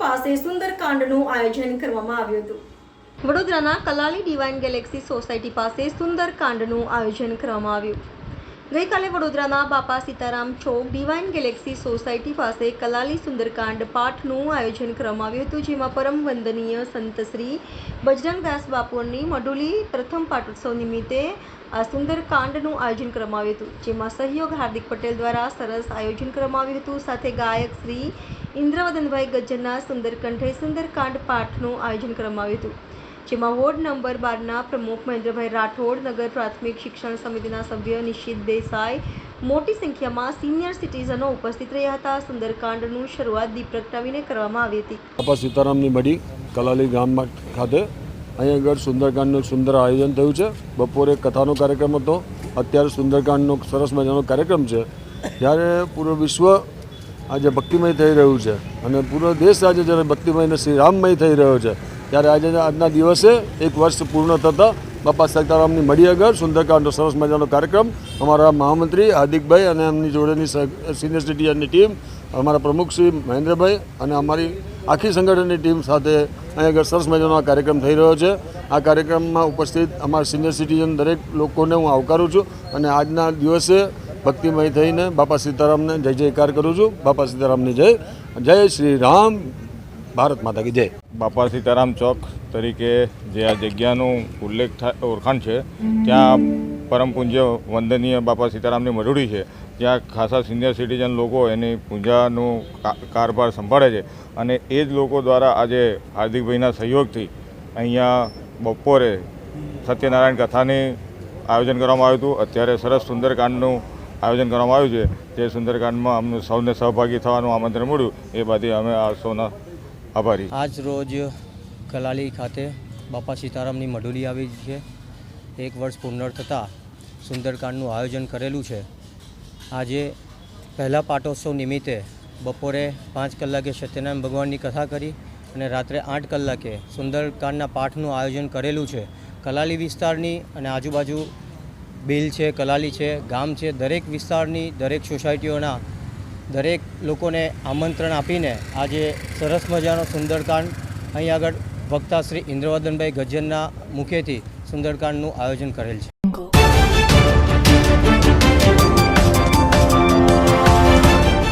પાસે સુંદરકાંડનું આયોજન કરવામાં આવ્યું હતું. વડોદરાના કલાલી ડિવાઇન ગેલેક્સી સોસાયટી પાસે સુંદરકાંડનું આયોજન કરવામાં આવ્યું. ગઈકાલે વડોદરાના બાપા સીતારામ ચોક ડિવાઇન ગેલેક્સી સોસાયટી પાસે કલાલી સુંદરકાંડ પાઠનું આયોજન કરવામાં આવ્યું હતું, જેમાં પરમ વંદનીય સંતશ્રી બજરંગદાસ બાપુની મડુલી પ્રથમ પાટોત્સવ નિમિત્તે આ સુંદરકાંડનું આયોજન કરવામાં આવ્યું હતું, જેમાં સહયોગ હાર્દિક પટેલ દ્વારા સરસ આયોજન કરવામાં આવ્યું હતું. સાથે ગાયક શ્રી ઇન્દ્રવદનભાઈ ગજ્જરના સુંદરકંઠે સુંદરકાંડ પાઠનું આયોજન કરવામાં આવ્યું હતું, જેમાં વોર્ડ નંબર બારના પ્રમુખ મહેન્દ્રભાઈ રાઠોડ, નગર પ્રાથમિક શિક્ષણ સમિતિના સભ્ય નિશિત દેસાઈ, મોટી સંખ્યામાં સિનિયર સિટીઝનો ઉપસ્થિત રહ્યા હતા. સુંદરકાંડનું શરૂઆત દીપ પ્રગટાવીને કરવામાં આવી હતી. સીતારામની મડી કલાલી ગામમાં ખાતે અહીં આગળ સુંદરકાંડનું સુંદર આયોજન થયું છે. બપોરે કથાનો કાર્યક્રમ હતો. અત્યારે સુંદરકાંડનો સરસ મજાનો કાર્યક્રમ છે. જ્યારે પૂરો વિશ્વ આજે ભક્તિમય થઈ રહ્યું છે અને પૂરો દેશ આજે જ્યારે ભક્તિમય અને શ્રી રામમય થઈ રહ્યો છે. ત્યારે આજે આજના દિવસે એક વર્ષ પૂર્ણ થતાં બાપા સીતારામની મળી આગળ સુંદરકાંડનો સરસ મજાનો કાર્યક્રમ. અમારા મહામંત્રી હાર્દિકભાઈ અને એમની જોડેની સિનિયર સિટીઝનની ટીમ અમારા પ્રમુખ શ્રી મહેન્દ્રભાઈ અને અમારી આખી સંગઠનની ટીમ સાથે અહીં આગળ સરસ મજાનો આ કાર્યક્રમ થઈ રહ્યો છે. આ કાર્યક્રમમાં ઉપસ્થિત અમારા સિનિયર સિટીઝન દરેક લોકોને હું આવકારું છું અને આજના દિવસે ભક્તિમય થઈને બાપા સીતારામને જય જયકાર કરું છું. બાપા સીતારામની જય. જય શ્રી રામ. ભારત માતા કી જય. બાપા સીતારામ ચોક તરીકે જે આ જગ્યાનું ઉલ્લેખ થાય ઓળખાણ છે ત્યાં પરમ પૂજ્ય વંદનીય બાપા સીતારામની મઢુડી છે. ત્યાં ખાસા સિનિયર સિટીઝન લોકો એની પૂજાનું કા- કારભાર સંભાળે છે અને એ જ લોકો દ્વારા આજે હાર્દિકભાઈના સહયોગથી અહીંયા બપોરે સત્યનારાયણ કથાની આયોજન કરવામાં આવ્યું હતું. અત્યારે સરસ સુંદરકાંડનું આયોજન કરવામાં આવ્યું છે. જે સુંદરકાંડમાં અમને સૌને સહભાગી થવાનું આમંત્રણ મળ્યું એ બાદ અમે આ સૌના આભારી. આજ રોજ કલાલી ખાતે બાપા સીતારામની મઢુલી આવી છે. એક વર્ષ પૂર્ણ થતાં સુંદરકાંડનું આયોજન કરેલું છે. આજે પહેલા પાટોત્સવ નિમિત્તે બપોરે પાંચ કલાકે સત્યનારાયણ ભગવાનની કથા કરી અને રાત્રે આઠ કલાકે સુંદરકાંડના પાઠનું આયોજન કરેલું છે. કલાલી વિસ્તારની અને આજુબાજુ બિલ છે, કલાલી છે, ગામ છે, દરેક વિસ્તારની, દરેક સોસાયટીઓના દરેક લોકોને આમંત્રણ આપીને આજે સરસ મજાનો સુંદરકાંડ અહીં આગળ વક્તા શ્રી ઇન્દ્રવર્ધનભાઈ ગજનના મુખેથી સુંદરકાંડનું આયોજન કરેલ છે.